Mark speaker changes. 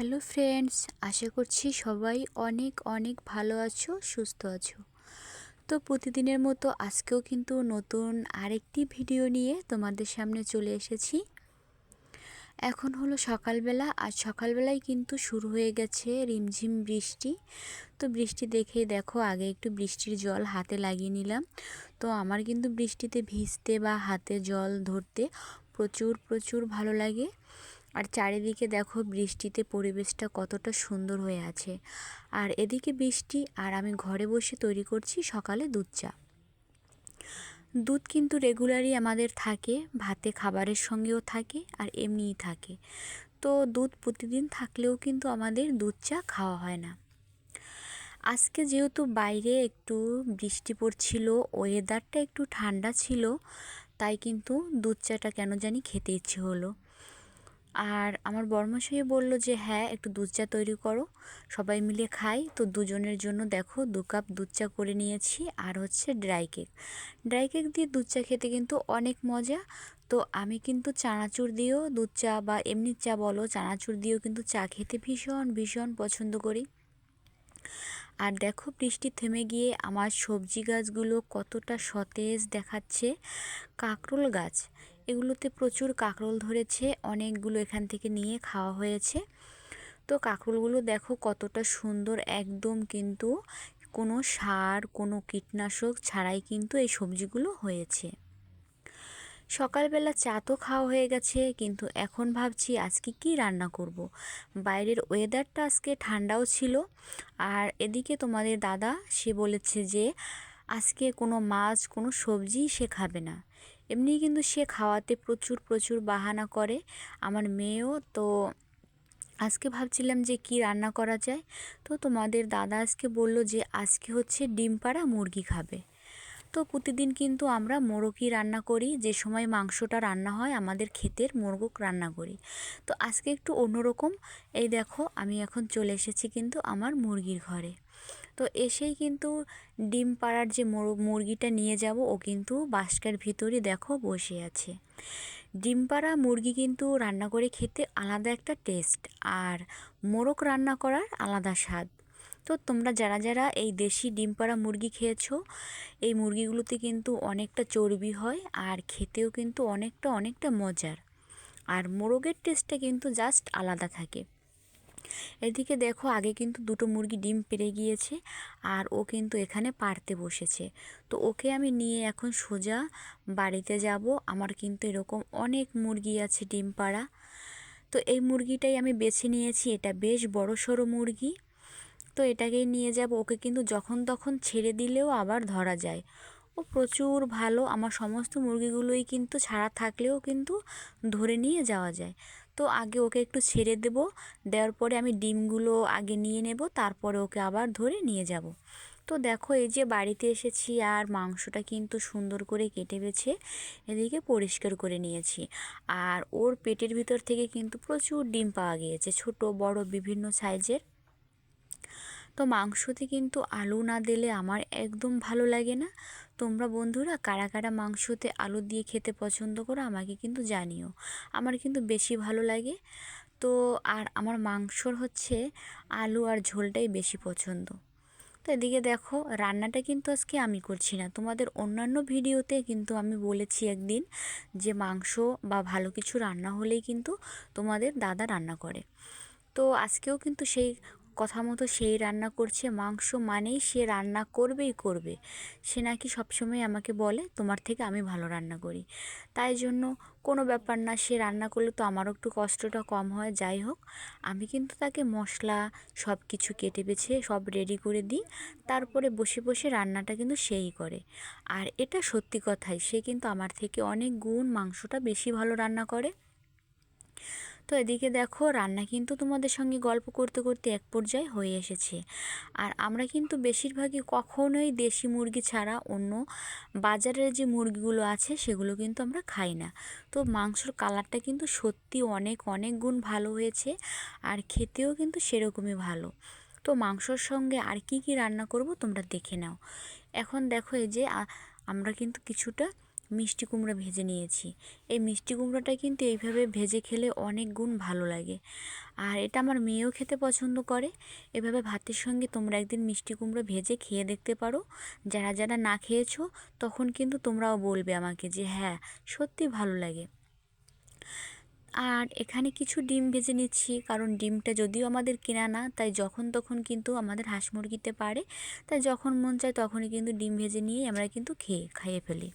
Speaker 1: Hello friends আশা করছি সবাই অনেক অনেক ভালো আছো, সুস্থ আছো। তো প্রতিদিনের মতো আজকেও কিন্তু নতুন আরেকটি ভিডিও নিয়ে তোমাদের সামনে চলে এসেছি। এখন হলো সকালবেলা, আর সকালবেলায় কিন্তু শুরু হয়ে গেছে রিমঝিম বৃষ্টি। তো বৃষ্টি দেখেই দেখো, আগে একটু বৃষ্টির জল হাতে লাগিয়ে নিলাম। তো আমার কিন্তু বৃষ্টিতে ভিজতে বা হাতে জল ধরতে প্রচুর প্রচুর ভালো লাগে। আর চারিদিকে দেখো বৃষ্টিতে পরিবেশটা কতটা সুন্দর হয়ে আছে। আর এদিকে বৃষ্টি আর আমি ঘরে বসে তৈরি করছি সকালে দুধ চা। দুধ কিন্তু রেগুলারই আমাদের থাকে, ভাতে খাবারের সঙ্গেও থাকে আর এমনিই থাকে। তো দুধ প্রতিদিন থাকলেও কিন্তু আমাদের দুধ চা খাওয়া হয় না। আজকে যেহেতু বাইরে একটু বৃষ্টি পড়ছিল ওয়েদারটা একটু ঠান্ডা ছিল, তাই কিন্তু দুধ চাটা কেন জানি খেতে ইচ্ছে হলো। আর আমার বর্মশাই বলল যে হ্যাঁ একটু দুধ চা তৈরি করো। সবাই মিলে খাই। তো দুজনের জন্য দেখো, দু কাপ দুধ চা করে নিয়েছি। আর হচ্ছে ড্রাই কেক। ড্রাই কেক দিয়ে দুধ চা খেতে কিন্তু অনেক মজা। তো আমি কিন্তু চানাচুর দিয়েও দুধ চা বা এমনি চা বলো, চানাচুর দিয়েও কিন্তু চা খেতে ভীষণ ভীষণ পছন্দ করি। আর দেখো, বৃষ্টি থেমে গিয়ে আমার সবজি গাছগুলো কতটা সতেজ দেখাচ্ছে। কাঁকরোল গাছ। এগুলোতে প্রচুর কাঁকরোল ধরেছে, অনেকগুলো এখান থেকে নিয়ে খাওয়া হয়েছে। তো কাঁকরোলগুলো দেখো কতটা সুন্দর, একদম কিন্তু কোনো সার, কোনো কীটনাশক ছাড়াই কিন্তু এই সবজিগুলো হয়েছে। সকালবেলা চা তো খাওয়া হয়ে গেছে, কিন্তু এখন ভাবছি আজকে কি রান্না করব। বাইরের ওয়েদারটা আজকে ঠান্ডাও ছিল, আর এদিকে তোমাদের দাদা সে বলেছে যে আজকে কোনো মাছ, কোনো সবজি সে খাবে না। এমনি কিন্তু সে খাওয়াতে প্রচুর প্রচুর বাহানা করে। আমার মেয়েও, তো আজকে ভাবছিলাম যে কি রান্না করা যায়। তো তোমাদের দাদা আজকে বলল যে আজকে হচ্ছে ডিম পাড়া মুরগি খাবে। তো প্রতিদিন কিন্তু আমরা মোরগই রান্না করি। যে সময় মাংসটা রান্না হয়, আমাদের ক্ষেতের মোরগ রান্না করি। তো আজকে একটু অন্যরকম। এই দেখো, আমি এখন চলে এসেছি কিন্তু আমার মুরগির ঘরে। তো এসেই কিন্তু ডিম পাড়ার যে মুরগিটা নিয়ে যাব, ও কিন্তু বাস্কার ভিতরই দেখো বসে আছে। ডিম পাড়া, মুরগি কিন্তু রান্না করে খেতে আলাদা একটা টেস্ট, আর মোরগ রান্না করার আলাদা স্বাদ। তো তোমরা যারা যারা এই দেশি ডিম পাড়া মুরগি খেয়েছো, এই মুরগিগুলোতে কিন্তু অনেকটা চর্বি হয়, আর খেতেও কিন্তু অনেকটা অনেকটা মজার। আর মোরগের টেস্টটা কিন্তু জাস্ট আলাদা থাকে। এদিকে দেখো আগে কিন্তু দুটো মুরগি ডিম পেরে গিয়েছে আর ও কিন্তু এখানে পারতে বসেছে। তো ওকে আমি নিয়ে এখন সোজা বাড়িতে যাব। আমার কিন্তু এরকম অনেক মুরগি আছে ডিম পাড়া। তো এই মুরগিটাই আমি বেছে নিয়েছি। এটা বেশ বড় সড়ো মুরগি। তো এটাকেই নিয়ে যাব। ওকে কিন্তু যখন তখন ছেড়ে দিলেও আবার ধরা যায়। ও প্রচুর ভালো। আমার সমস্ত মুরগিগুলোই কিন্তু ছাড়া থাকলেও কিন্তু ধরে নিয়ে যাওয়া যায়। তো আগে ওকে একটু ছেড়ে দেব, দেওয়ার পরে আমি ডিমগুলো আগে নিয়ে নেব, তারপরে ওকে আবার ধরে নিয়ে যাব। তো দেখো এই যে বাড়িতে এসেছি আর মাংসটা কিন্তু সুন্দর করে কেটে বেছে এদিকে পরিষ্কার করে নিয়েছি। আর ওর পেটের ভিতর থেকে কিন্তু প্রচুর ডিম পাওয়া গিয়েছে, ছোট, বড়, বিভিন্ন সাইজের। তো মাংসতে কিন্তু আলু না দিলে আমার একদম ভালো লাগে না। তোমরা বন্ধুরা কারা কারা মাংসতে আলু দিয়ে খেতে পছন্দ করো আমাকে কিন্তু জানিও। আমার কিন্তু বেশি ভালো লাগে। তো আর আমার মাংসর হচ্ছে আলু আর ঝোলটাই বেশি পছন্দ। তো এদিকে দেখো, রান্নাটা কিন্তু আজকে আমি করছি না। তোমাদের অন্যান্য ভিডিওতে কিন্তু আমি বলেছি একদিন যে মাংস বা ভালো কিছু রান্না হলেই কিন্তু তোমাদের দাদা রান্না করে। তো আজকেও কিন্তু সেই কথা মতো সেই রান্না করছে, মাংস মানেই সে রান্না করবেই করবে। সে নাকি সবসময় আমাকে বলে, তোমার থেকে আমি ভালো রান্না করি। তাই জন্য কোনো ব্যাপার না, সে রান্না করলে তো আমারও একটু কষ্টটা কম হয়। যাই হোক, আমি কিন্তু তাকে মশলা সব কিছু কেটে বেছে সব রেডি করে দিই। তারপরে বসে বসে রান্নাটা কিন্তু সেই করে। আর এটা সত্যি কথাই, সে কিন্তু আমার থেকে অনেক গুণ মাংসটা বেশি ভালো রান্না করে। তো এদিকে দেখো, রান্না কিন্তু তোমাদের সঙ্গে গল্প করতে করতে এক পর্যায়ে হয়ে এসেছে। আর আমরা কিন্তু বেশিরভাগই কখনোই দেশি মুরগি ছাড়া অন্য বাজারের যে মুরগিগুলো আছে, সেগুলো কিন্তু আমরা খাই না। তো মাংসর কালারটা কিন্তু সত্যি অনেক অনেক গুণ ভালো হয়েছে আর খেতেও কিন্তু সেরকমই ভালো। তো মাংসর সঙ্গে আর কি কি রান্না করব তোমরা দেখে নাও। এখন দেখো এই যে আমরা কিন্তু কিছুটা মিষ্টি কুমড়া ভেজে নিয়েছি। এই মিষ্টি কুমড়োটা কিন্তু এইভাবে ভেজে খেলে অনেক গুণ ভালো লাগে। আর এটা আমার মেয়েও খেতে পছন্দ করে। এভাবে ভাতের সঙ্গে তোমরা একদিন মিষ্টি কুমড়ো ভেজে খেয়ে দেখতে পারো। যারা যারা না খেয়েছো, তখন কিন্তু তোমরাও বলবে আমাকে যে হ্যাঁ সত্যি ভালো লাগে। আর এখানে কিছু ডিম ভেজে নিচ্ছি, কারণ ডিমটা যদিও আমাদের কেনা না, তাই যখন তখন কিন্তু আমাদের হাঁস মুরগিতে পারে। তাই যখন মন চায় তখনই কিন্তু ডিম ভেজে নিয়েই আমরা কিন্তু খেয়ে, খাইয়ে ফেলি।